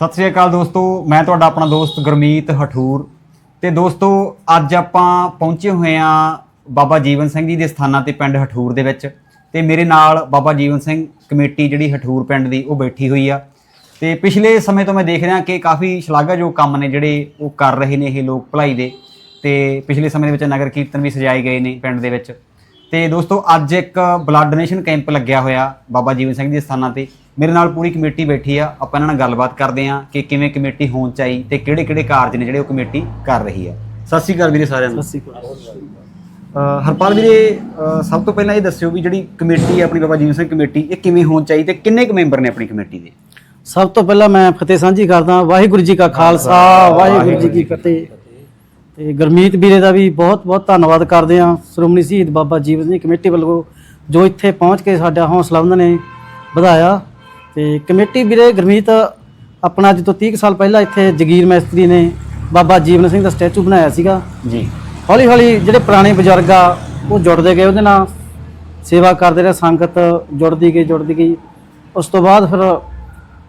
ਸਤਿ ਸ਼੍ਰੀ ਅਕਾਲ ਦੋਸਤੋ, ਮੈਂ ਤੁਹਾਡਾ ਆਪਣਾ ਦੋਸਤ ਗੁਰਮੀਤ ਹਠੂਰ। ਤੇ ਦੋਸਤੋ, ਅੱਜ ਆਪਾਂ ਪਹੁੰਚੇ ਹੋਏ ਆ ਬਾਬਾ ਜੀਵਨ ਸਿੰਘ ਜੀ ਦੇ ਸਥਾਨਾਂ ਤੇ ਪਿੰਡ ਹਠੂਰ ਦੇ ਵਿੱਚ। ਤੇ ਮੇਰੇ ਨਾਲ ਬਾਬਾ ਜੀਵਨ ਸਿੰਘ ਕਮੇਟੀ ਜਿਹੜੀ ਹਠੂਰ ਪਿੰਡ ਦੀ, ਉਹ ਬੈਠੀ ਹੋਈ ਆ। ਤੇ ਪਿਛਲੇ ਸਮੇਂ ਤੋਂ ਮੈਂ ਦੇਖ ਰਿਹਾ ਕਿ ਕਾਫੀ ਸ਼ਲਾਘਾਯੋਗ ਕੰਮ ਨੇ ਜਿਹੜੇ ਉਹ ਕਰ ਰਹੇ ਨੇ ਇਹ ਲੋਕ ਭਲਾਈ ਦੇ। ਤੇ ਪਿਛਲੇ ਸਮੇਂ ਦੇ ਵਿੱਚ ਨਗਰ ਕੀਰਤਨ ਵੀ ਸਜਾਏ ਗਏ ਨੇ ਪਿੰਡ ਦੇ ਵਿੱਚ। ਤੇ ਦੋਸਤੋ, ਅੱਜ ਇੱਕ ਬਲੱਡ ਡੋਨੇਸ਼ਨ ਕੈਂਪ ਲੱਗਿਆ ਹੋਇਆ ਬਾਬਾ ਜੀਵਨ ਸਿੰਘ ਜੀ ਦੇ ਸਥਾਨਾਂ ਤੇ। ਮੇਰੇ ਨਾਲ ਪੂਰੀ ਕਮੇਟੀ ਬੈਠੀ ਆ ਆਪਾਂ ਇਹਨਾਂ ਨਾਲ ਗੱਲਬਾਤ ਕਰਦੇ ਆ ਕਿ ਕਿਵੇਂ ਕਮੇਟੀ ਹੋਣ ਚਾਹੀ ਤੇ ਕਿਹੜੇ ਕਿਹੜੇ ਕਾਰਜ ਨੇ ਜਿਹੜੇ ਉਹ ਕਮੇਟੀ ਕਰ ਰਹੀ ਆ। ਸਤਿ ਸ਼੍ਰੀ ਅਕਾਲ ਵੀਰੇ ਸਾਰਿਆਂ ਨੂੰ। ਸਤਿ ਸ਼੍ਰੀ ਅਕਾਲ। ਹਰਪਾਲ ਵੀਰੇ ਸਭ ਤੋਂ ਪਹਿਲਾਂ ਇਹ ਦੱਸਿਓ ਵੀ ਜਿਹੜੀ ਕਮੇਟੀ ਹੈ ਆਪਣੀ ਬਾਬਾ ਜੀਵਨ ਸਿੰਘ ਕਮੇਟੀ ਇਹ ਕਿਵੇਂ ਹੋਣ ਚਾਹੀ ਤੇ ਕਿੰਨੇ ਕੁ ਮੈਂਬਰ ਨੇ ਆਪਣੀ ਕਮੇਟੀ ਦੇ? ਸਭ ਤੋਂ ਪਹਿਲਾਂ ਮੈਂ ਫਤਿਹ ਸਾਂਝੀ ਕਰਦਾ ਵਾਹਿਗੁਰੂ ਜੀ ਕਾ ਖਾਲਸਾ ਵਾਹਿਗੁਰੂ ਜੀ ਕੀ ਫਤਿਹ। ਤੇ ਗੁਰਮੀਤ ਵੀਰੇ ਦਾ ਵੀ ਬਹੁਤ ਬਹੁਤ ਧੰਨਵਾਦ ਕਰਦੇ ਹਾਂ ਸ਼੍ਰੋਮਣੀ ਸ਼ਹੀਦ ਬਾਬਾ ਜੀਵਨ ਸਿੰਘ ਕਮੇਟੀ ਵੱਲੋਂ ਜੋ ਇੱਥੇ ਪਹੁੰਚ ਕੇ ਸਾਡਾ ਹੌਸਲਾ ਉਹਨਾਂ ਨੇ ਵਧਾਇਆ। ਤੇ ਕਮੇਟੀ ਵੀਰੇ ਗੁਰਮੀਤ ਆਪਣਾ ਅੱਜ ਤੋਂ 30 ਕੁ ਸਾਲ ਪਹਿਲਾਂ ਇੱਥੇ ਜਗੀਰ ਮੈਸਤਰੀ ਨੇ ਬਾਬਾ ਜੀਵਨ ਸਿੰਘ ਦਾ ਸਟੈਚੂ ਬਣਾਇਆ ਸੀਗਾ। ਜੀ। ਹੌਲੀ ਹੌਲੀ ਜਿਹੜੇ ਪੁਰਾਣੇ ਬਜ਼ੁਰਗ ਆ ਉਹ ਜੁੜਦੇ ਗਏ ਉਹਦੇ ਨਾਲ। ਸੇਵਾ ਕਰਦੇ ਰਹੇ ਸੰਗਤ ਜੁੜਦੀ ਗਈ ਜੁੜਦੀ ਗਈ। ਉਸ ਤੋਂ ਬਾਅਦ ਫਿਰ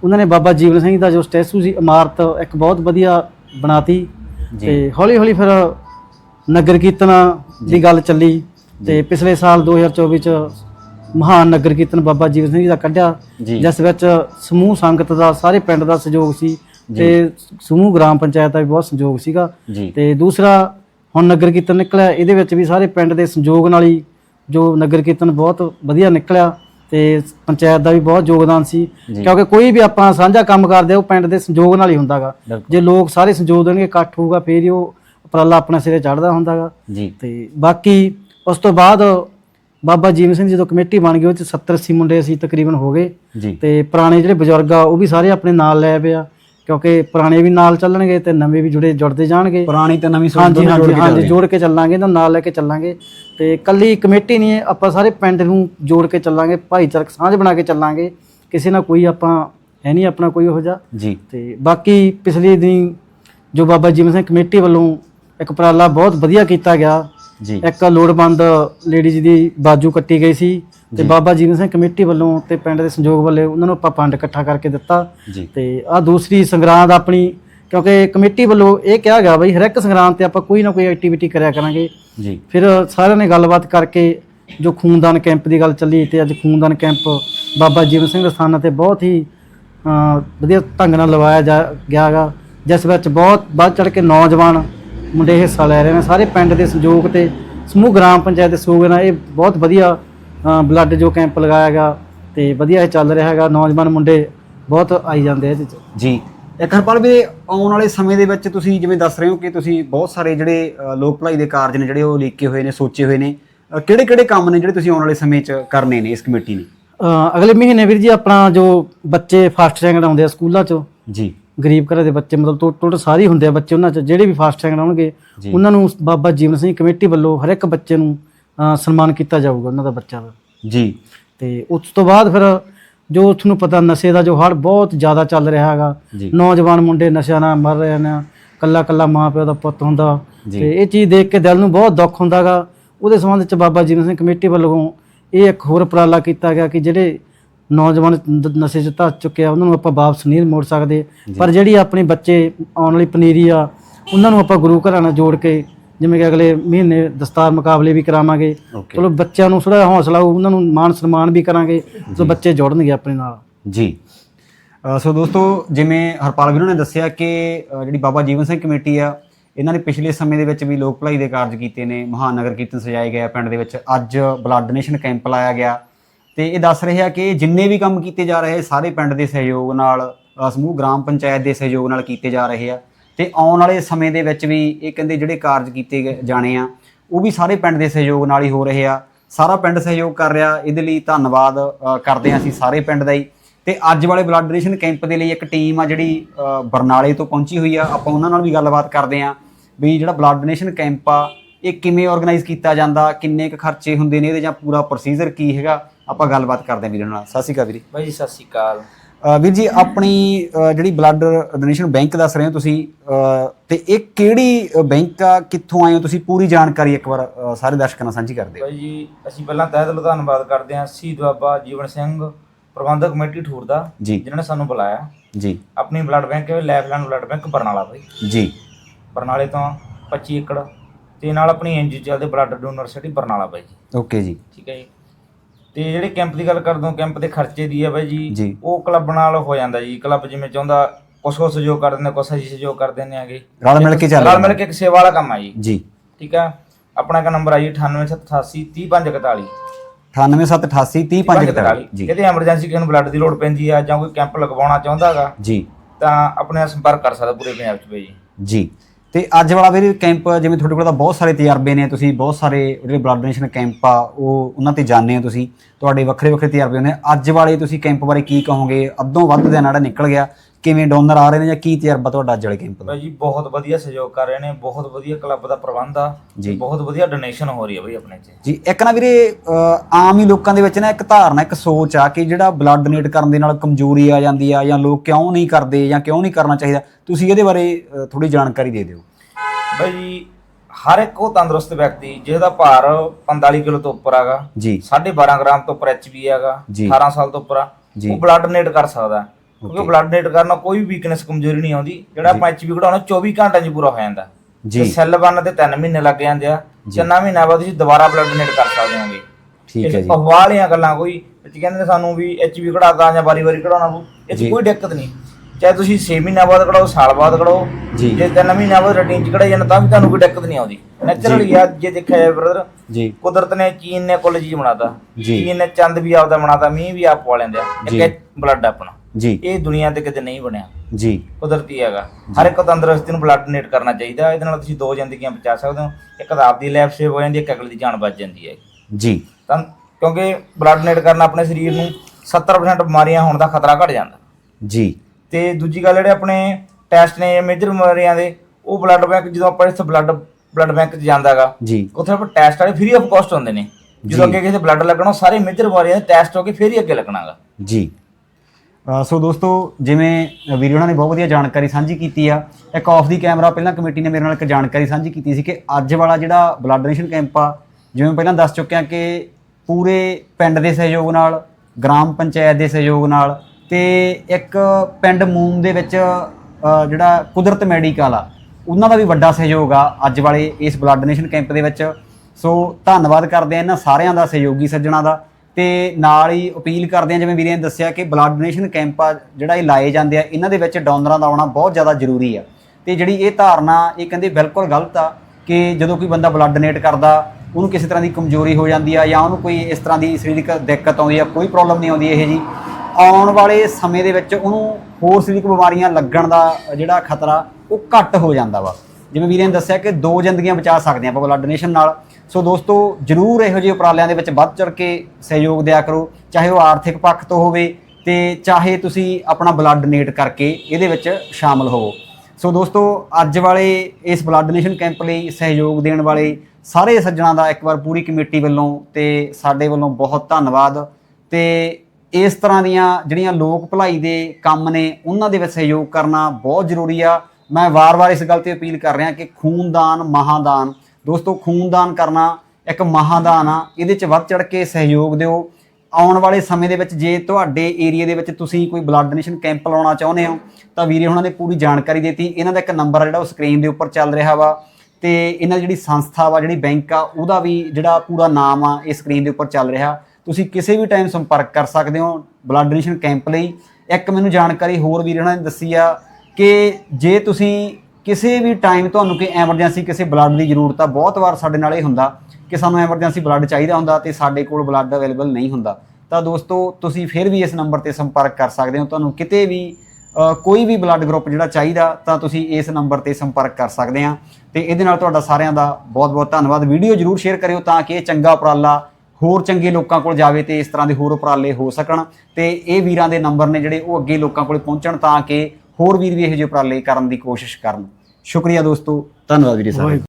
ਉਹਨਾਂ ਨੇ ਬਾਬਾ ਜੀਵਨ ਸਿੰਘ ਦਾ ਜੋ ਸਟੈਚੂ ਸੀ ਇਮਾਰਤ ਇੱਕ ਬਹੁਤ ਵਧੀਆ ਬਣਾਤੀ। ਤੇ ਹੌਲੀ ਹੌਲੀ ਫਿਰ ਨਗਰ ਕੀਰਤਨ ਦੀ ਗੱਲ ਚੱਲੀ। ਤੇ ਪਿਛਲੇ ਸਾਲ 2024 ਚ ਮਹਾਨ ਨਗਰ ਕੀਰਤਨ ਬਾਬਾ ਜੀਵਨ ਸਿੰਘ ਜੀ ਦਾ ਕੱਢਿਆ। ਜੀ। ਜਿਸ ਵਿੱਚ ਸਮੂਹ ਸੰਗਤ ਦਾ ਸਾਰੇ ਪਿੰਡ ਦਾ ਸਹਿਯੋਗ ਸੀ ਤੇ ਸਮੂਹ ਗ੍ਰਾਮ ਪੰਚਾਇਤ ਦਾ ਵੀ ਬਹੁਤ ਸਹਿਯੋਗ ਸੀਗਾ। ਜੀ। ਤੇ ਦੂਸਰਾ ਹੁਣ ਨਗਰ ਕੀਰਤਨ ਨਿਕਲਿਆ ਇਹਦੇ ਵਿੱਚ ਵੀ ਸਾਰੇ ਪਿੰਡ ਦੇ ਸੰਯੋਗ ਨਾਲ ਹੀ ਜੋ ਨਗਰ ਕੀਰਤਨ ਬਹੁਤ ਵਧੀਆ ਨਿਕਲਿਆ ਤੇ ਪੰਚਾਇਤ ਦਾ ਵੀ ਬਹੁਤ ਯੋਗਦਾਨ ਸੀ। ਜੀ। ਕਿਉਂਕਿ ਕੋਈ ਵੀ ਆਪਾਂ ਸਾਂਝਾ ਕੰਮ ਕਰਦੇ ਆ ਉਹ ਪਿੰਡ ਦੇ ਸੰਯੋਗ ਨਾਲ ਹੀ ਹੁੰਦਾਗਾ। ਬਿਲਕੁਲ। ਜੇ ਲੋਕ ਸਾਰੇ ਸੰਯੋਗ ਦੇਣਗੇ ਇਕੱਠ ਹੋਊਗਾ ਫੇਰ ਹੀ ਉਹ ਉਪਰਾਲਾ ਆਪਣੇ ਸਿਰੇ ਚੜਦਾ ਹੁੰਦਾਗਾ। ਜੀ। ਤੇ ਬਾਕੀ ਉਸ ਤੋਂ ਬਾਅਦ ਬਾਬਾ ਜੀਵਨ ਸਿੰਘ ਜਦੋਂ ਕਮੇਟੀ ਬਣ ਗਈ ਉਹ ਚ 70 80 ਮੁੰਡੇ ਅਸੀਂ ਤਕਰੀਬਨ ਹੋ ਗਏ। ਜੀ। ਤੇ ਪੁਰਾਣੇ ਜਿਹੜੇ ਬਜ਼ੁਰਗ ਆ ਉਹ ਵੀ ਸਾਰੇ ਆਪਣੇ ਨਾਲ ਲੈ ਪਏ ਆ ਕਿਉਂਕਿ ਪੁਰਾਣੇ ਵੀ ਨਾਲ ਚੱਲਣਗੇ ਤੇ ਨਵੇਂ ਵੀ ਜੁੜੇ ਜੁੜਦੇ ਜਾਣਗੇ। ਪੁਰਾਣੀ ਤੇ ਨਵੀਂ ਸੋਚ ਹਾਂਜੀ ਦੋਨੋਂ ਜੋੜ ਹਾਂਜੀ ਕੇ ਹਾਂਜੀ ਚੱਲਦੇ ਜੋੜ ਕੇ ਚੱਲਾਂਗੇ ਤਾਂ ਨਾਲ ਲੈ ਕੇ ਚੱਲਾਂਗੇ। ਤੇ ਕੱਲੀ ਕਮੇਟੀ ਨਹੀਂ ਹੈ ਆਪਾਂ ਸਾਰੇ ਪਿੰਡ ਨੂੰ ਜੋੜ ਕੇ ਚੱਲਾਂਗੇ ਭਾਈਚਾਰਕ ਸਾਂਝ ਬਣਾ ਕੇ ਚੱਲਾਂਗੇ। ਕਿਸੇ ਨਾਲ ਕੋਈ ਆਪਾਂ ਹੈ ਨਹੀਂ ਆਪਣਾ ਕੋਈ ਇਹੋ ਜਿਹਾ। ਜੀ। ਤੇ ਬਾਕੀ ਪਿਛਲੇ ਦਿਨ ਜੋ ਬਾਬਾ ਜੀਵਨ ਸਿੰਘ ਕਮੇਟੀ ਵੱਲੋਂ ਇੱਕ ਉਪਰਾਲਾ ਬਹੁਤ ਵਧੀਆ ਕੀਤਾ ਗਿਆ। ਜੀ। ਇੱਕ ਲੋੜਵੰਦ ਲੇਡੀਜ਼ ਦੀ ਬਾਜੂ ਕੱਟੀ ਗਈ ਸੀ ਤੇ ਬਾਬਾ ਜੀਵਨ ਸਿੰਘ ਕਮੇਟੀ ਵੱਲੋਂ ਤੇ ਪਿੰਡ ਦੇ ਸੰਯੋਗ ਵੱਲੋਂ ਉਹਨਾਂ ਨੂੰ ਆਪਾਂ ਫੰਡ ਇਕੱਠਾ ਕਰਕੇ ਦਿੱਤਾ। ਤੇ ਆ ਦੂਸਰੀ ਸੰਗਰਾਂਦ ਆਪਣੀ ਕਿਉਂਕਿ ਕਮੇਟੀ ਵੱਲੋਂ ਇਹ ਕਿਹਾ ਗਿਆ ਬਈ ਹਰ ਇੱਕ ਸੰਗਰਾਂਦ ਤੇ ਆਪਾਂ ਕੋਈ ਨਾ ਕੋਈ ਐਕਟੀਵਿਟੀ ਕਰਿਆ ਕਰਾਂਗੇ। ਜੀ। ਫਿਰ ਸਾਰਿਆਂ ਨੇ ਗੱਲਬਾਤ ਕਰਕੇ ਜੋ ਖੂਨਦਾਨ ਕੈਂਪ ਦੀ ਗੱਲ ਚੱਲੀ ਤੇ ਅੱਜ ਖੂਨਦਾਨ ਕੈਂਪ ਬਾਬਾ ਜੀਵਨ ਸਿੰਘ ਦੇ ਸਥਾਨਾਂ ਤੇ ਬਹੁਤ ਹੀ ਵਧੀਆ ਢੰਗ ਨਾਲ ਲਵਾਇਆ ਜਾ ਗਿਆਗਾ। ਜਿਸ ਵਿੱਚ ਬਹੁਤ ਵੱਧ ਚੜ ਕੇ ਨੌਜਵਾਨ ਮੁੰਡੇ ਹਿੱਸਾ ਲੈ ਰਹੇ ਨੇ ਸਾਰੇ ਪਿੰਡ ਦੇ ਸਹਿਯੋਗ ਤੇ ਸਮੂਹ ਗ੍ਰਾਮ ਪੰਚਾਇਤ ਦੇ ਸਹਿਯੋਗ ਨਾਲ ਇਹ ਬਹੁਤ ਵਧੀਆ ਬਲੱਡ ਜੋ ਕੈਂਪ ਲਗਾਇਆ ਗਿਆ ਤੇ ਵਧੀਆ ਇਹ ਚੱਲ ਰਿਹਾ ਹੈਗਾ ਨੌਜਵਾਨ ਮੁੰਡੇ ਬਹੁਤ ਆਈ ਜਾਂਦੇ ਆ ਇਹਦੇ 'ਚ। ਜੀ। ਇੱਕ ਹਰਪਾਲ ਵੀ ਆਉਣ ਵਾਲੇ ਸਮੇਂ ਦੇ ਵਿੱਚ ਤੁਸੀਂ ਜਿਵੇਂ ਦੱਸ ਰਹੇ ਹੋ ਕਿ ਤੁਸੀਂ ਬਹੁਤ ਸਾਰੇ ਜਿਹੜੇ ਲੋਕ ਭਲਾਈ ਦੇ ਕਾਰਜ ਨੇ ਜਿਹੜੇ ਉਹ ਲੀਕੇ ਹੋਏ ਨੇ ਸੋਚੇ ਹੋਏ ਨੇ ਕਿਹੜੇ ਕਿਹੜੇ ਕੰਮ ਨੇ ਜਿਹੜੇ ਤੁਸੀਂ ਆਉਣ ਵਾਲੇ ਸਮੇਂ 'ਚ ਕਰਨੇ ਨੇ ਇਸ ਕਮੇਟੀ ਨੇ? ਅਗਲੇ ਮਹੀਨੇ ਵੀਰ ਜੀ ਆਪਣਾ ਜੋ ਬੱਚੇ ਫਾਸਟ ਰੈਂਕ ਆਉਂਦੇ ਆ ਸਕੂਲਾਂ 'ਚ ਜੀ। ਗਰੀਬ ਘਰਾਂ ਦੇ ਬੱਚੇ ਮਤਲਬ ਟੋ- ਟੋਟਲ ਸਾਰੇ ਹੀ ਹੁੰਦੇ ਆ ਬੱਚੇ ਉਹਨਾਂ 'ਚ ਜਿਹੜੇ ਵੀ ਫਾਸਟ ਆਉਣਗੇ ਜੀ। ਉਹਨਾਂ ਨੂੰ ਬਾਬਾ ਜੀਵਨ ਸਿੰਘ ਕਮੇਟੀ ਵੱਲੋਂ ਹਰ ਇੱਕ ਬੱਚੇ ਨੂੰ ਸਨਮਾਨ ਕੀਤਾ ਜਾਊਗਾ ਉਹਨਾਂ ਦਾ ਬੱਚਾ ਦਾ ਜੀ ਤੇ ਉਸ ਤੋਂ ਬਾਅਦ ਫਿਰ ਜੋ ਤੁਹਾਨੂੰ ਪਤਾ ਨਸ਼ੇ ਦਾ ਜੋ ਹੜ ਬਹੁਤ ਜ਼ਿਆਦਾ ਚੱਲ ਰਿਹਾ ਹੈਗਾ ਜੀ। ਨੌਜਵਾਨ ਮੁੰਡੇ ਨਸ਼ਿਆਂ ਨਾਲ ਮਰ ਰਹੇ ਨੇ ਕੱਲਾ ਕੱਲਾ ਮਾਂ ਪਿਓ ਦਾ ਪੁੱਤ ਹੁੰਦਾ ਜੀ। ਤੇ ਇਹ ਚੀਜ਼ ਦੇਖ ਕੇ ਦਿਲ ਨੂੰ ਬਹੁਤ ਦੁੱਖ ਹੁੰਦਾਗਾ ਉਹਦੇ ਸੰਬੰਧ ਚ ਬਾਬਾ ਜੀਵਨ ਸਿੰਘ ਕਮੇਟੀ ਵੱਲੋਂ ਇਹ ਇੱਕ ਹੋਰ ਉਪਰਾਲਾ ਕੀਤਾ ਗਿਆ ਕਿ ਜਿਹੜੇ ਨੌਜਵਾਨ ਦ- ਨਸ਼ੇ 'ਚ ਧੱਸ ਚੁੱਕੇ ਆ ਉਹਨਾਂ ਨੂੰ ਆਪਾਂ ਵਾਪਸ ਨਹੀਂ ਮੋੜ ਸਕਦੇ। ਪਰ ਜਿਹੜੀ ਆਪਣੇ ਬੱਚੇ ਆਉਣ ਵਾਲੀ ਪਨੀਰੀ ਆ ਉਹਨਾਂ ਨੂੰ ਆਪਾਂ ਗੁਰੂ ਘਰਾਂ ਨਾਲ ਜੋੜ ਕੇ ਜਿਵੇਂ ਕਿ ਅਗਲੇ ਮਹੀਨੇ ਦਸਤਾਰ ਮੁਕਾਬਲੇ ਵੀ ਕਰਾਵਾਂਗੇ। ਓਕੇ ਚਲੋ ਬੱਚਿਆਂ ਨੂੰ ਥੋੜਾ ਹੌਸਲਾ ਹੋਊ ਉਹਨਾਂ ਨੂੰ ਮਾਣ ਸਨਮਾਨ ਵੀ ਕਰਾਂਗੇ ਸੋ ਬੱਚੇ ਜੁੜਨਗੇ ਆਪਣੇ ਨਾਲ। ਜੀ। ਅ, ਸੋ ਦੋਸਤੋ ਜਿਵੇਂ ਹਰਪਾਲ ਵੀਰੋ ਨੇ ਦੱਸਿਆ ਕਿ ਅ, ਜਿਹੜੀ ਬਾਬਾ ਜੀਵਨ ਸਿੰਘ ਕਮੇਟੀ ਆ ਇਹਨਾਂ ਨੇ ਪਿਛਲੇ ਸਮੇਂ ਦੇ ਵਿੱਚ ਵੀ ਲੋਕ ਭਲਾਈ ਦੇ ਕਾਰਜ ਕੀਤੇ ਨੇ ਮਹਾਨ ਨਗਰ ਕੀਰਤਨ ਸਜਾਏ ਗਏ ਪਿੰਡ ਦੇ ਵਿੱਚ। ਅੱਜ ਬਲੱਡ ਡੋਨੇਸ਼ਨ ਕੈਂਪ ਲਾਇਆ ਗਿਆ। ਤੇ ਇਹ ਦੱਸ ਰਿਹਾ ਕਿ ਜਿੰਨੇ ਵੀ ਕੰਮ ਕੀਤੇ ਜਾ ਰਹੇ, ਸਾਰੇ ਪਿੰਡ ਦੇ ਸਹਿਯੋਗ ਨਾਲ ਸਮੂਹ ਗ੍ਰਾਮ ਪੰਚਾਇਤ ਦੇ ਸਹਿਯੋਗ ਨਾਲ ਕੀਤੇ ਜਾ ਰਹੇ ਆ। ਤੇ ਆਉਣ ਵਾਲੇ ਸਮੇਂ ਦੇ ਵਿੱਚ ਵੀ ਇਹ ਕਹਿੰਦੇ ਜਿਹੜੇ ਕਾਰਜ ਕੀਤੇ ਗਏ- ਜਾਣੇ ਆ, ਉਹ ਵੀ ਸਾਰੇ ਪਿੰਡ ਦੇ ਸਹਿਯੋਗ ਨਾਲ ਹੀ ਹੋ ਰਹੇ ਆ। ਸਾਰਾ ਪਿੰਡ ਸਹਿਯੋਗ ਕਰ ਰਿਹਾ, ਇਹਦੇ ਲਈ ਧੰਨਵਾਦ ਕਰਦੇ ਹਾਂ ਅਸੀਂ ਸਾਰੇ ਪਿੰਡ ਦਾ ਹੀ। ਤੇ ਅੱਜ ਵਾਲੇ ਬਲੱਡ ਡੋਨੇਸ਼ਨ ਕੈਂਪ ਦੇ ਲਈ ਇੱਕ ਟੀਮ ਆ ਜਿਹੜੀ ਬਰਨਾਲੇ ਤੋਂ ਪਹੁੰਚੀ ਹੋਈ ਆ। ਆਪਾਂ ਉਹਨਾਂ ਨਾਲ ਵੀ ਗੱਲਬਾਤ ਕਰਦੇ ਆ ਵੀ ਜਿਹੜਾ ਬਲੱਡ ਡੋਨੇਸ਼ਨ ਕੈਂਪ ਆ, ਇਹ ਕਿਵੇਂ ਆਰਗੇਨਾਈਜ਼ ਕੀਤਾ ਜਾਂਦਾ, ਕਿੰਨੇ ਕੁ ਖਰਚੇ ਹੁੰਦੇ ਨੇ, ਇਹਦੇ ਜਾਂ ਪੂਰਾ ਪ੍ਰੋਸੀਜਰ ਕੀ ਹੈਗਾ। ਆਪਾਂ ਗੱਲਬਾਤ ਕਰਦੇ ਆ ਵੀਰੇ ਨਾਲ। ਸਤਿ ਸ਼੍ਰੀ ਅਕਾਲ ਵੀਰੇ। ਬਾਈ ਜੀ ਸਤਿ ਸ਼੍ਰੀ ਅਕਾਲ। ਅ, ਵੀਰ ਜੀ ਆਪਣੀ ਅ, ਜਿਹੜੀ ਬਲੱਡ ਡੋਨੇਸ਼ਨ ਬੈਂਕ ਦੱਸ ਰਹੇ ਹੋ ਤੁਸੀਂ ਅ, ਤੇ ਇਹ ਕਿਹੜੀ ਬੈਂਕ ਆ ਕਿੱਥੋਂ ਆਏ ਹੋ ਤੁਸੀਂ? ਪੂਰੀ ਜਾਣਕਾਰੀ ਇੱਕ ਵਾਰ ਅ, ਸਾਰੇ ਦਰਸ਼ਕਾਂ ਨਾਲ ਸਾਂਝੀ ਕਰ ਦਿਓ। ਬਾਈ ਜੀ ਅਸੀਂ ਪਹਿਲਾਂ ਤਹਿ ਦਿਲੋਂ ਧੰਨਵਾਦ ਕਰਦੇ ਹਾਂ ਸ਼ਹੀਦ ਬਾਬਾ ਜੀਵਨ ਸਿੰਘ ਪ੍ਰਬੰਧਕ ਕਮੇਟੀ ਠੂਰ ਦਾ ਜੀ। ਜਿਨ੍ਹਾਂ ਨੇ ਸਾਨੂੰ ਬੁਲਾਇਆ। ਜੀ। ਆਪਣੀ ਬਲੱਡ ਬੈਂਕ ਹੈ ਲਾਈਫਲਾਈਨ ਬਲੱਡ ਬੈਂਕ ਬਰਨਾਲਾ ਬਾਈ। ਜੀ। ਬਰਨਾਲੇ ਤੋਂ 25 ਏਕੜ ਤੇ ਨਾਲ ਆਪਣੀ ਐਨਜੀ ਚੱਲਦੇ ਬਲੱਡ ਡੋਨਰ ਸਿਟੀ ਬਰਨਾਲਾ ਬਾਈ ਜੀ। ਓਕੇ ਜੀ। ਠੀਕ ਹੈ ਜੀ। ਤੇ ਜਿਹੜੇ ਕੈਂਪ ਦੀ ਗੱਲ ਕਰਦੇ ਹਾਂ ਕੈਂਪ ਦੇ ਖਰਚੇ ਦੀ ਹੈ ਬਾਈ ਜੀ। ਜੀ। ਉਹ ਕਲੱਬ ਨਾਲ ਹੋ ਜਾਂਦਾ ਜੀ। ਕਲੱਬ ਜਿਵੇਂ ਚਾਹੁੰਦਾ ਕੁਛ ਕੁਛ ਸਹਿਯੋਗ ਕਰ ਦਿੰਦੇ ਕੁਛ ਅਸੀਂ ਸਹਿਯੋਗ ਕਰ ਦਿੰਦੇ ਆਗੇ। ਰਲ ਮਿਲ ਕੇ ਚੱਲ ਰਲ ਮਿਲ ਕੇ ਇੱਕ ਸੇਵਾ ਵਾਲਾ ਕੰਮ ਆ ਜੀ। ਜੀ। ਠੀਕ ਆ? ਆਪਣਾ ਇੱਕ ਨੰਬਰ ਆ ਜੀ 9888 30541 9878830541 ਜੀ। ਜਿਹਦੇ ਐਮਰਜੈਂਸੀ ਕਿਸੇ ਨੂੰ ਬਲੱਡ ਦੀ ਲੋੜ ਪੈਂਦੀ ਆ ਜਾਂ ਕੋਈ ਕੈਂਪ ਲਗਵਾਉਣਾ ਚਾਹੁੰਦਾ ਹੈਗਾ ਜੀ। ਤਾਂ ਆਪਣੇ ਨਾਲ ਸੰਪਰਕ ਕਰ ਸਕਦਾ ਪੂਰੇ ਪੰਜਾਬ 'ਚ ਬਈ ਜੀ। ਜੀ। ਤੇ ਅੱਜ ਵਾਲਾ ਵੀਰ ਕੈਂਪ, ਜਿਵੇਂ ਤੁਹਾਡੇ ਕੋਲ ਤਾਂ ਬਹੁਤ ਸਾਰੇ ਤਜਰਬੇ ਨੇ, ਤੁਸੀਂ ਬਹੁਤ ਸਾਰੇ ਜਿਹੜੇ ਬਲੱਡ ਡੋਨੇਸ਼ਨ ਕੈਂਪ ਆ, ਉਹ ਉਹਨਾਂ ਤੇ ਜਾਂਦੇ ਹੋ ਤੁਸੀਂ। ਤੁਹਾਡੇ ਵੱਖਰੇ ਵੱਖਰੇ ਤਜਰਬੇ ਹੁੰਦੇ ਆ। ਅੱਜ ਵਾਲੇ ਤੁਸੀਂ ਕੈਂਪ ਬਾਰੇ ਕੀ ਕਹੋਗੇ? ਅੱਧੋਂ ਵੱਧ ਦਿਨ ਜਿਹੜਾ ਨਿਕਲ ਗਿਆ। ਕਿਵੇਂ ਡੋਨਰ ਆ ਰਹੇ ਨੇ ਜਾਂ ਕੀ ਤਜਰਬਾ ਤੁਹਾਡਾ ਅੱਜ ਵਾਲੇ ਕੈਂਪ ਦਾ ਜੀ ਬਹੁਤ ਵਧੀਆ ਸਹਿਯੋਗ ਕਰ ਰਹੇ ਨੇ ਬਹੁਤ ਵਧੀਆ ਕਲੱਬ ਦਾ ਪ੍ਰਬੰਧ ਆ ਜੀ। ਤੇ ਬਹੁਤ ਵਧੀਆ ਡੋਨੇਸ਼ਨ ਹੋ ਰਹੀ ਹੈ ਬਈ ਆਪਣੇ 'ਚ ਜੀ ਇੱਕ ਨਾ ਵੀਰੇ ਅਹ, ਆਮ ਹੀ ਲੋਕਾਂ ਦੇ ਵਿੱਚ ਨਾ ਇੱਕ ਧਾਰਨਾ ਇੱਕ ਸੋਚ ਆ ਕਿ ਜਿਹੜਾ ਬਲੱਡ ਡੋਨੇਟ ਕਰਨ ਦੇ ਨਾਲ ਕਮਜ਼ੋਰੀ ਆ ਜਾਂਦੀ ਆ ਜਾਂ ਲੋਕ ਕਿਉਂ ਨਹੀਂ ਕਰਦੇ ਜਾਂ ਕਿਉਂ ਨਹੀਂ ਕਰਨਾ ਚਾਹੀਦਾ ਤੁਸੀਂ ਇਹਦੇ ਬਾਰੇ ਥੋੜੀ ਜਾਣਕਾਰੀ ਦੇ ਦਿਓ ਬਾਈ ਜੀ ਹਰ ਇੱਕ ਉਹ ਤੰਦਰੁਸਤ ਵਿਅਕਤੀ ਜਿਹਦਾ ਭਾਰ 45 ਕਿਲੋ ਤੋਂ ਉੱਪਰ ਹੈਗਾ ਜੀ 12.5 ਗ੍ਰਾਮ ਤੋਂ ਉੱਪਰ ਐਚਬੀ ਹੈਗਾ ਜੀ। 18 ਸਾਲ ਤੋਂ ਉੱਪਰ ਆ ਜੀ। ਉਹ ਬਲੱਡ ਡੋਨੇਟ ਕਰ ਸਕਦਾ ਕਿਉਂਕਿ. ਬਲੱਡ ਡੋਨੇਟ ਕਰਨ ਨਾਲ ਕੋਈ ਵੀਕਨੈਸ ਕਮਜ਼ੋਰੀ ਨਹੀਂ ਆਉਂਦੀ। ਜਿਹੜਾ ਆਪਾਂ ਐਚਬੀ ਘਟਾਉਣਾ 24 ਘੰਟਿਆਂ 'ਚ ਪੂਰਾ ਹੋ ਜਾਂਦਾ। ਜੀ। ਸੈੱਲ ਬਣਨ ਤੇ 3 ਮਹੀਨੇ ਲੱਗ ਜਾਂਦੇ ਆ ਤਿੰਨਾਂ ਮਹੀਨਿਆਂ ਬਾਅਦ ਤੁਸੀਂ ਦੁਬਾਰਾ ਬਲੱਡ ਡੋਨੇਟ ਕਰ ਸਕਦੇ ਹੋਗੇ। ਠੀਕ ਹੈ ਜੀ। ਵਾਲੀਆਂ ਗੱਲਾਂ ਕੋਈ ਵਿੱਚ ਕਹਿੰਦੇ ਨੇ ਸਾਨੂੰ ਵੀ ਐਚਬੀ ਘਟਾਤਾ ਜਾਂ ਵਾਰੀ-ਵਾਰੀ ਘਟਾਉਣਾ ਪਊ। ਇਹ 'ਚ। ਕੋਈ ਦਿੱਕਤ ਨਹੀਂ। ਚਾਹੇ ਤੁਸੀਂ 6 ਮਹੀਨਿਆਂ ਬਾਅਦ ਘਟਾਓ ਸਾਲ ਬਾਅਦ ਘਟਾਓ। ਜੀ। 3 ਮਹੀਨਿਆਂ ਬਾਅਦ ਰੂਟੀਨ 'ਚ ਘਟਾਈ ਜਾਂਦਾ ਤਾਂ ਵੀ ਤੁਹਾਨੂੰ ਕੋਈ ਦਿੱਕਤ ਨਹੀਂ ਆਉਂਦੀ। ਨੈਚੁਰਲੀ ਆ ਜੇ ਦੇਖਿਆ ਜਾਏ ਬ੍ਰਦਰ ਜੀ। ਕੁਦਰਤ ਨੇ ਚੀਨ ਨੇ ਕੁੱਲ ਚੀਜ਼ ਬਣਾਤਾ। ਚੀਨ ਨੇ ਚੰਦ ਵੀ ਆਪਦਾ ਬਣਾਤਾ ਮੀਂਹ ਵੀ ਆਪ ਪਵਾ ਲੈਂਦੇ ਆ। ਜੀ। ਇੱਕ ਬਲੱਡ ਆਪਣਾ। ਜੀ। ਇਹ ਦੁਨੀਆ ਤੇ ਕਿਤੇ ਨਹੀਂ ਬਣਿਆ। ਜੀ। ਕੁਦਰਤੀ ਹੈਗਾ। ਹਰ ਇੱਕ ਤੰਦਰੁਸਤੀ ਨੂੰ ਬਲੱਡ ਡੋਨੇਟ ਕਰਨਾ ਚਾਹੀਦਾ। ਇਹਦੇ ਨਾਲ ਤੁਸੀਂ ਦੋ ਜ਼ਿੰਦਗੀਆਂ ਬਚਾ ਸਕਦੇ ਹੋ। ਇੱਕ ਤਾਂ ਆਪਦੀ ਲਾਈਫ ਸੇਵ ਹੋ ਜਾਂਦੀ ਹੈ ਇੱਕ ਅਗਲੇ ਦੀ ਜਾਨ ਬਚ ਜਾਂਦੀ ਹੈ। ਜੀ। ਤਾਂ ਕਿਉਂਕਿ ਬਲੱਡ ਡੋਨੇਟ ਕਰਨਾ ਆਪਣੇ ਸਰੀਰ ਨੂੰ 70% ਬਿਮਾਰੀਆਂ ਹੋਣ ਦਾ ਖਤਰਾ ਘਟ ਜਾਂਦਾ। ਜੀ। ਤੇ ਦੂਜੀ ਗੱਲ ਜਿਹੜੇ ਆਪਣੇ ਟੈਸਟ ਨੇ ਮੇਜਰ ਬਿਮਾਰੀਆਂ ਦੇ ਉਹ ਬਲੱਡ ਬੈਂਕ ਜਦੋਂ ਆਪਾਂ ਇੱਥੇ ਬਲੱਡ ਬਲੱਡ ਬੈਂਕ 'ਚ ਜਾਂਦਾਗਾ ਜੀ। ਉੱਥੇ ਆਪਾਂ ਟੈਸਟ ਵਾਲੇ ਫ੍ਰੀ ਆਫ ਕਾਸਟ ਹੁੰਦੇ ਨੇ। ਜਦੋਂ। ਅੱਗੇ ਕਿਸੇ ਬਲੱਡ ਲੱਗਣਾ ਸਾਰੇ ਮੇਜਰ ਬਿਮਾਰੀਆਂ ਦੇ ਟੈਸਟ ਹੋ ਕੇ ਫੇਰ ਹੀ ਅੱਗੇ ਲੱਗਣਾਗਾ। ਜੀ। ਸੋ ਦੋਸਤੋ, ਜਿਵੇਂ ਵੀਰ ਉਹਨਾਂ ਨੇ ਬਹੁਤ ਵਧੀਆ ਜਾਣਕਾਰੀ ਸਾਂਝੀ ਕੀਤੀ ਆ, ਇੱਕ ਆਫ ਦੀ ਕੈਮਰਾ ਪਹਿਲਾਂ ਕਮੇਟੀ ਨੇ ਮੇਰੇ ਨਾਲ ਇੱਕ ਜਾਣਕਾਰੀ ਸਾਂਝੀ ਕੀਤੀ ਸੀ ਕਿ ਅੱਜ ਵਾਲਾ ਜਿਹੜਾ ਬਲੱਡ ਡੋਨੇਸ਼ਨ ਕੈਂਪ ਆ, ਜਿਵੇਂ ਪਹਿਲਾਂ ਦੱਸ ਚੁੱਕਿਆ ਕਿ ਪੂਰੇ ਪਿੰਡ ਦੇ ਸਹਿਯੋਗ ਨਾਲ, ਗ੍ਰਾਮ ਪੰਚਾਇਤ ਦੇ ਸਹਿਯੋਗ ਨਾਲ ਤੇ ਇੱਕ ਪਿੰਡ ਮੂਮ ਦੇ ਵਿੱਚ ਜਿਹੜਾ ਕੁਦਰਤ ਮੈਡੀਕਲ ਆ, ਉਹਨਾਂ ਦਾ ਵੀ ਵੱਡਾ ਸਹਿਯੋਗ ਆ ਅੱਜ ਵਾਲੇ ਇਸ ਬਲੱਡ ਡੋਨੇਸ਼ਨ ਕੈਂਪ ਦੇ ਵਿੱਚ। ਸੋ ਧੰਨਵਾਦ ਕਰਦੇ ਆ ਇਹਨਾਂ ਸਾਰਿਆਂ ਦਾ ਸਹਿਯੋਗੀ ਸੱਜਣਾ ਦਾ। ਤੇ ਨਾਲ ਹੀ ਅਪੀਲ ਕਰਦੇ ਆ ਜਿਵੇਂ ਵੀਰੇ ਨੇ ਦੱਸਿਆ ਕਿ ਬਲੱਡ ਡੋਨੇਸ਼ਨ ਕੈਂਪ ਆ, ਜਿਹੜਾ ਇਹ ਲਾਏ ਜਾਂਦੇ ਆ, ਇਹਨਾਂ ਦੇ ਵਿੱਚ ਡੋਨਰਾਂ ਦਾ ਆਉਣਾ ਬਹੁਤ ਜ਼ਿਆਦਾ ਜ਼ਰੂਰੀ ਆ। ਤੇ ਜਿਹੜੀ ਇਹ ਧਾਰਨਾ, ਇਹ ਕਹਿੰਦੇ ਬਿਲਕੁਲ ਗਲਤ ਆ ਕਿ ਜਦੋਂ ਕੋਈ ਬੰਦਾ ਬਲੱਡ ਡੋਨੇਟ ਕਰਦਾ, ਉਹਨੂੰ ਕਿਸੇ ਤਰ੍ਹਾਂ ਦੀ ਕਮਜ਼ੋਰੀ ਹੋ ਜਾਂਦੀ ਆ ਜਾਂ ਉਹਨੂੰ ਕੋਈ ਇਸ ਤਰ੍ਹਾਂ ਦੀ ਸਰੀਰਕ ਦਿੱਕਤ ਆਉਂਦੀ ਆ, ਕੋਈ ਪ੍ਰੋਬਲਮ ਨਹੀਂ ਆਉਂਦੀ ਇਹ ਜੀ ਆਉਣ ਵਾਲੇ ਸਮੇਂ ਦੇ ਵਿੱਚ ਉਹਨੂੰ ਹੋਰ ਸਰੀਰਕ ਬਿਮਾਰੀਆਂ ਲੱਗਣ ਦਾ ਜਿਹੜਾ ਖਤਰਾ, ਉਹ ਘੱਟ ਹੋ ਜਾਂਦਾ ਵਾ। ਜਿਵੇਂ ਵੀਰੇ ਨੇ ਦੱਸਿਆ ਕਿ ਦੋ ਜ਼ਿੰਦਗੀਆਂ ਬਚਾ ਸਕਦੇ ਆਪਾਂ ਬਲੱਡ ਡੋਨੇਸ਼ਨ ਨਾਲ। ਸੋ ਦੋਸਤੋ, ਜਰੂਰ ਇਹੋ ਜਿਹੇ ਉਪਰਾਲਿਆਂ ਦੇ ਵਿੱਚ ਵੱਧ ਚੜ ਕੇ ਸਹਿਯੋਗ ਦਿਆ ਕਰੋ, ਚਾਹੇ ਉਹ ਆਰਥਿਕ ਪੱਖ ਤੋਂ ਹੋਵੇ ਤੇ ਚਾਹੇ ਤੁਸੀਂ ਆਪਣਾ ਬਲੱਡ ਡੋਨੇਟ ਕਰਕੇ ਇਹਦੇ ਵਿੱਚ ਸ਼ਾਮਲ ਹੋਵੋ। ਸੋ ਦੋਸਤੋ, ਅੱਜ ਵਾਲੇ ਇਸ ਬਲੱਡ ਡੋਨੇਸ਼ਨ ਕੈਂਪ ਲਈ ਸਹਿਯੋਗ ਦੇਣ ਵਾਲੇ ਸਾਰੇ ਸੱਜਣਾ ਦਾ ਇੱਕ ਵਾਰ ਪੂਰੀ ਕਮੇਟੀ ਵੱਲੋਂ ਤੇ ਸਾਡੇ ਵੱਲੋਂ ਬਹੁਤ ਧੰਨਵਾਦ। ਤੇ ਇਸ ਤਰ੍ਹਾਂ ਦੀਆਂ ਜਿਹੜੀਆਂ ਲੋਕ ਭਲਾਈ ਦੇ ਕੰਮ ਨੇ, ਉਹਨਾਂ ਦੇ ਵਿੱਚ ਸਹਿਯੋਗ ਕਰਨਾ ਬਹੁਤ ਜ਼ਰੂਰੀ ਆ। ਮੈਂ ਵਾਰ-ਵਾਰ ਇਸ ਗੱਲ ਤੇ ਅਪੀਲ ਕਰ ਰਿਹਾ ਕਿ ਖੂਨਦਾਨ, ਮਹਾਦਾਨ ਦੋਸਤੋ, ਖੂਨਦਾਨ ਕਰਨਾ ਇੱਕ ਮਹਾਦਾਨ ਆ। ਇਹਦੇ 'ਚ ਵੱਧ ਚੜ ਕੇ ਸਹਿਯੋਗ ਦਿਓ। ਆਉਣ ਵਾਲੇ ਸਮੇਂ ਦੇ ਵਿੱਚ ਜੇ ਤੁਹਾਡੇ ਏਰੀਆ ਦੇ ਵਿੱਚ ਤੁਸੀਂ ਕੋਈ ਬਲੱਡ ਡੋਨੇਸ਼ਨ ਕੈਂਪ ਲਾਉਣਾ ਚਾਹੁੰਦੇ ਹੋ, ਤਾਂ ਵੀਰੇ ਉਹਨਾਂ ਨੇ ਪੂਰੀ ਜਾਣਕਾਰੀ ਦਿੱਤੀ। ਇਹਨਾਂ ਦਾ ਇੱਕ ਨੰਬਰ ਆ ਜਿਹੜਾ ਉਹ ਸਕਰੀਨ ਦੇ ਉੱਪਰ ਚੱਲ ਰਿਹਾ ਵਾ ਤੇ ਇਹਨਾਂ ਦੀ ਜਿਹੜੀ ਸੰਸਥਾ ਵਾ, ਜਿਹੜੀ ਬੈਂਕ ਆ, ਉਹਦਾ ਵੀ ਜਿਹੜਾ ਪੂਰਾ ਨਾਮ ਆ, ਇਹ ਸਕਰੀਨ ਦੇ ਉੱਪਰ ਚੱਲ ਰਿਹਾ। ਤੁਸੀਂ ਕਿਸੇ ਵੀ ਟਾਈਮ ਸੰਪਰਕ ਕਰ ਸਕਦੇ ਹੋ ਬਲੱਡ ਡੋਨੇਸ਼ਨ ਕੈਂਪ ਲਈ। ਇੱਕ ਮੈਨੂੰ ਜਾਣਕਾਰੀ ਹੋਰ ਵੀਰੇ ਉਹਨਾਂ ਨੇ ਦੱਸੀ ਆ ਕਿ ਜੇ ਤੁਸੀਂ ਕਿਸੇ ਵੀ ਟਾਈਮ ਤੁਹਾਨੂੰ ਕਿ ਐਮਰਜੈਂਸੀ ਕਿਸੇ ਬਲੱਡ ਦੀ ਜ਼ਰੂਰਤ ਆ, ਬਹੁਤ ਵਾਰ ਸਾਡੇ ਨਾਲ ਇਹ ਹੁੰਦਾ ਕਿ ਸਾਨੂੰ ਐਮਰਜੈਂਸੀ ਬਲੱਡ ਚਾਹੀਦਾ ਹੁੰਦਾ ਤੇ ਸਾਡੇ ਕੋਲ ਬਲੱਡ ਅਵੇਲੇਬਲ ਨਹੀਂ ਹੁੰਦਾ। ਤਾਂ ਦੋਸਤੋ, ਤੁਸੀਂ ਫਿਰ ਵੀ ਇਸ ਨੰਬਰ ਤੇ ਸੰਪਰਕ ਕਰ ਸਕਦੇ ਹੋ। ਤੁਹਾਨੂੰ ਕਿਤੇ ਵੀ ਕੋਈ ਵੀ ਬਲੱਡ ਗਰੁੱਪ ਜਿਹੜਾ ਚਾਹੀਦਾ, ਤਾਂ ਤੁਸੀਂ ਇਸ ਨੰਬਰ ਤੇ ਸੰਪਰਕ ਕਰ ਸਕਦੇ ਆ। ਤੇ ਇਹਦੇ ਨਾਲ ਤੁਹਾਡਾ ਸਾਰਿਆਂ ਦਾ ਬਹੁਤ ਬਹੁਤ ਧੰਨਵਾਦ। ਵੀਡੀਓ ਜਰੂਰ ਸ਼ੇਅਰ ਕਰਿਓ ਤਾਂ ਕਿ ਇਹ ਚੰਗਾ ਉਪਰਾਲਾ ਹੋਰ ਚੰਗੇ ਲੋਕਾਂ ਕੋਲ ਜਾਵੇ ਤੇ ਇਸ ਤਰ੍ਹਾਂ ਦੇ ਹੋਰ ਉਪਰਾਲੇ ਹੋ ਸਕਣ। ਤੇ ਇਹ ਵੀਰਾਂ ਦੇ ਨੰਬਰ ਨੇ ਜਿਹੜੇ ਉਹ ਅੱਗੇ ਲੋਕਾਂ ਕੋਲ ਪਹੁੰਚਣ ਤਾਂ ਕਿ ਹੋਰ ਵੀਰ ਵੀ ਇਹੋ ਜਿਹੇ ਉਪਰਾਲੇ ਕਰਨ ਦੀ ਕੋਸ਼ਿਸ਼ ਕਰਨ। ਸ਼ੁਕਰੀਆ ਦੋਸਤੋ, ਧੰਨਵਾਦ ਵੀਰੇ ਸਾਹਿਬ